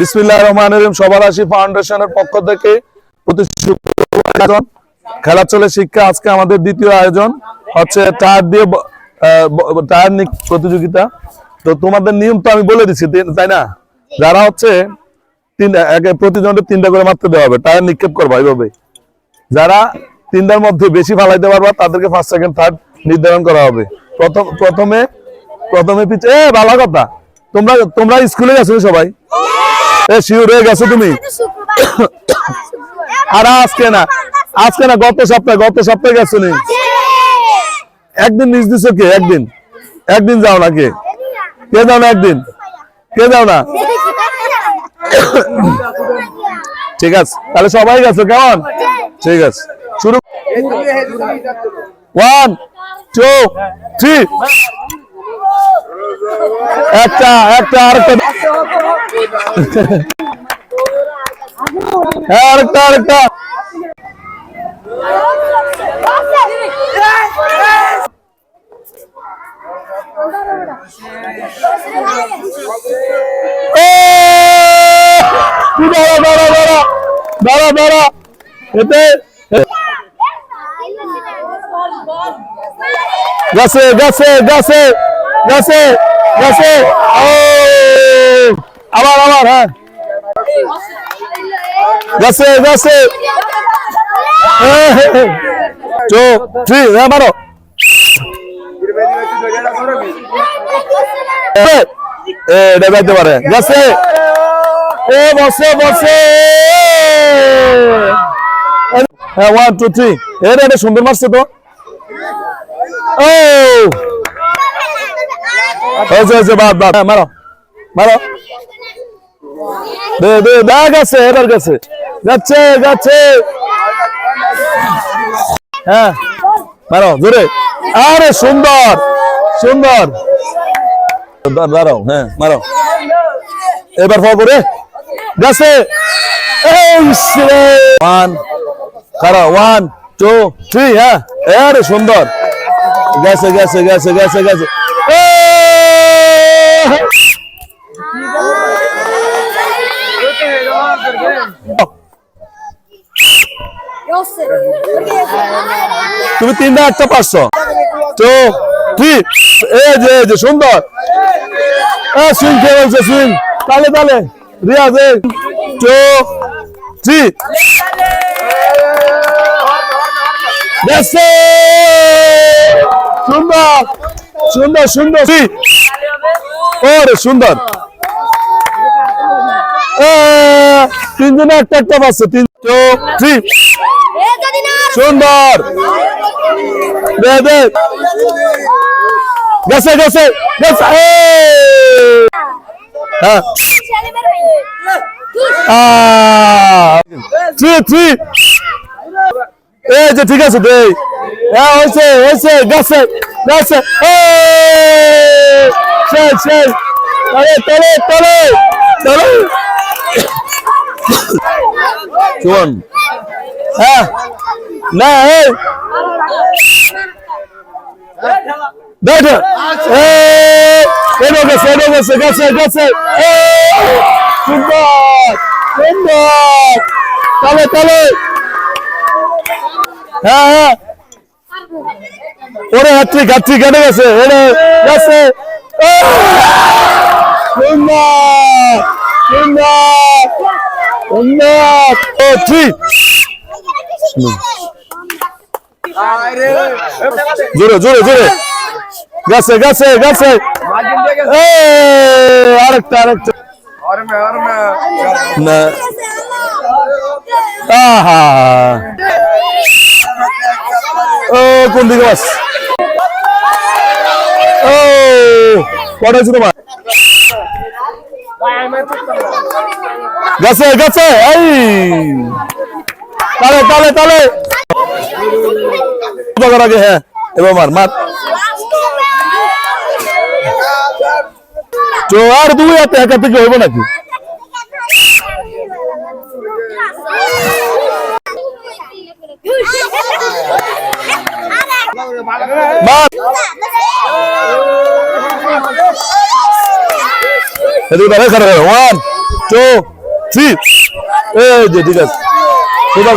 বিসমিল্লাহ রহমান রহিম। সবার আশি ফাউন্ডেশনের পক্ষ থেকে প্রতি খেলা চলে শিক্ষা, আজকে আমাদের দ্বিতীয় আয়োজন হচ্ছে টায়ার দিয়ে টায়ার প্রতিযোগিতা। তো তোমাদের নিয়ম তো আমি বলে দিচ্ছি তাই না? যারা হচ্ছে তিন প্রতিজনের তিনটা করে মারতে দেওয়া হবে, টায়ার নিক্ষেপ করবা এইভাবে। যারা তিনটার মধ্যে বেশি ফালাইতে পারবা, তাদেরকে ফার্স্ট সেকেন্ড থার্ড নির্ধারণ করা হবে। প্রথম, প্রথমে প্রথমে পিছে, এ ভালো কথা। তোমরা তোমরা স্কুলে গেছো সবাই? শিওর হয়ে গেছো তুমি? আর আজকে না আজকে না গত সপ্তাহে গত সপ্তাহে গেছো নি? একদিন নিজ দিছো কে? একদিন। একদিন যাও না কে? কে যাও না একদিন? কে যাও না? ঠিক আছে তাহলে সবাই গেছো কেমন? ঠিক আছে শুরু। ওয়ান টু থ্রি একটা একটা আরেকটা। হ্যাঁ আরেকটা আরেকটা দাঁড়া দাঁড়া এতে গেছে গেছে গেছে গেছে গেছে ও আবার আবার হ্যাঁ। গেছে গেছে টু থ্রি হ্যাঁ মারো। এ, এ এটা পারে। গেছে ও বসে বসে। হ্যাঁ ওয়ান টু থ্রি এটা এটা সুন্দর মারছে তো। ও! হয়েছে হয়েছে বাদ বাদ। হ্যাঁ, মারো মারো। দে দে দা গেছে এবার গেছে। যাচ্ছে যাচ্ছে। হ্যাঁ মারো জোরে। আরে, সুন্দর সুন্দর। হ্যাঁ এবার ফল করে। গেছে। ওয়ান খারাপ ওয়ান টু থ্রি হ্যাঁ। আরে, সুন্দর। গেছে গেছে গেছে গেছে গেছে। তুমি তিনটা একটা টু থ্রি এই যে সুন্দর। খেয়ে বলছে সুইং তালে তালে। রিয়াজ এই টু সুন্দর সুন্দর থ্রি ওরে, সুন্দর এ, তিনজনে একটা একটা পাচ্ছে, তিন থ্রি। সুন্দর। গেছে গেছে গেছে! হ্যাঁ। Three three. এই যে, ঠিক আছে, দে। হ্যাঁ হয়েছে হয়েছে, গেছে গেছে! সেই সেই তলে তলে তলে তলে। চুন হ্যাঁ। না দেখ গেছে গেছে গেছে হ্যাঁ হ্যাঁ। ওরে হাত্রি হাত্রি কেটে গেছে, ওরে, গেছে। সুন্দর সুন্দর। জোরে জোরে জোরে। গেছে গেছে গেছে। আরেকটা আরেকটা। না। ও, কোন দিকে বাস ও, কটা ছিল মা গেছে গেছে এই। তালে তালে তালে। করার আগে হ্যাঁ এবার মার মার। আর দুই হাতে একা থেকে হইব নাকি? মার। এদিকে দাঁড়ায় খারাপ ওয়ান টু থ্রি এই যে, ঠিক আছে। সোজা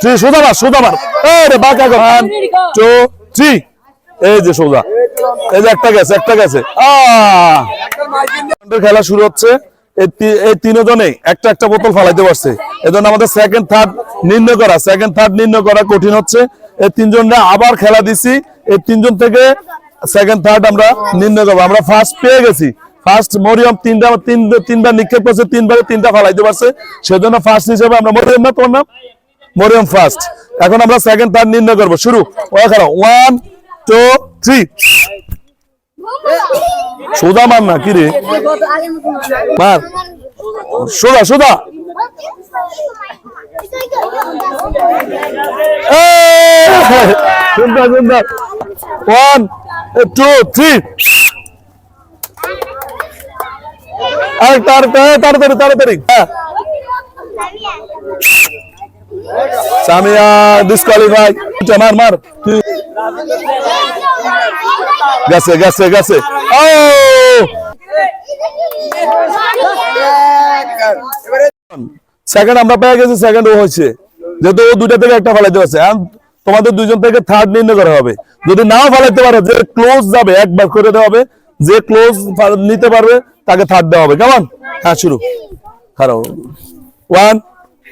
থ্রি সোজা মার সোজা রে বাঁকা কর ওয়ান থ্রি এই যে, সোজা। এই যে, একটা গেছে একটা গেছে। খেলা শুরু হচ্ছে। এই তি- এই তিনজনেই একটা একটা বোতল ফালাইতে পারছে এজন্য আমাদের সেকেন্ড থার্ড নির্ণয় করা সেকেন্ড থার্ড নির্ণয় করা কঠিন হচ্ছে। এই তিনজনরা আবার খেলা দিছি। এই তিনজন থেকে সেকেন্ড থার্ড আমরা নির্ণয় করব। আমরা ফার্স্ট পেয়ে গেছি। ফার্স্ট মরিয়ম তিনটা তিন তিনবার নিক্ষেপ করছে তিনবারে তিনটা ফালাইতে পারছে। সেজন্য ফার্স্ট হিসেবে আমরা মরিয়ম না তোমার নাম? মরিয়ম ফার্স্ট এখন আমরা সেকেন্ড থার্ড নির্ণয় করব। শুরু। ওয়ান টু থ্রি সোজা মার না কি রে? মার সোজা সোজা! সুন্দর সুন্দর। ওয়ান টু থ্রি তাড়াতাড়ি তাড়াতাড়ি সামিয়া ডিসকোয়ালিফাই মার মার গেছে গেছে গেছে। ও! সেকেন্ড আমরা পেয়ে গেছি সেকেন্ড ও হয়েছে। যেহেতু ও দুইটা থেকে একটা ফেলাইতে পারছে। তোমাদের দুইজন থেকে থার্ড নির্ণয় করা হবে। যদি নাও ফেলাইতে পারো, যে ক্লোজ যাবে, একবার করে দেওয়া হবে। যে ক্লোজ নিতে পারবে তাকে থার্ড দেওয়া হবে। কেমন? হ্যাঁ শুরু। খারাপ ওয়ান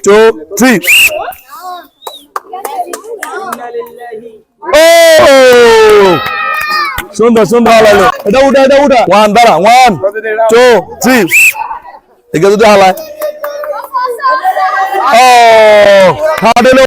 টু থ্রি সুন্দর সুন্দর হালাইলো এটা উঠা এটা উঠা। ওয়ান দাঁড়া। ওয়ান টু থ্রি একে যদি হালায়। ও! থার্ড এলো।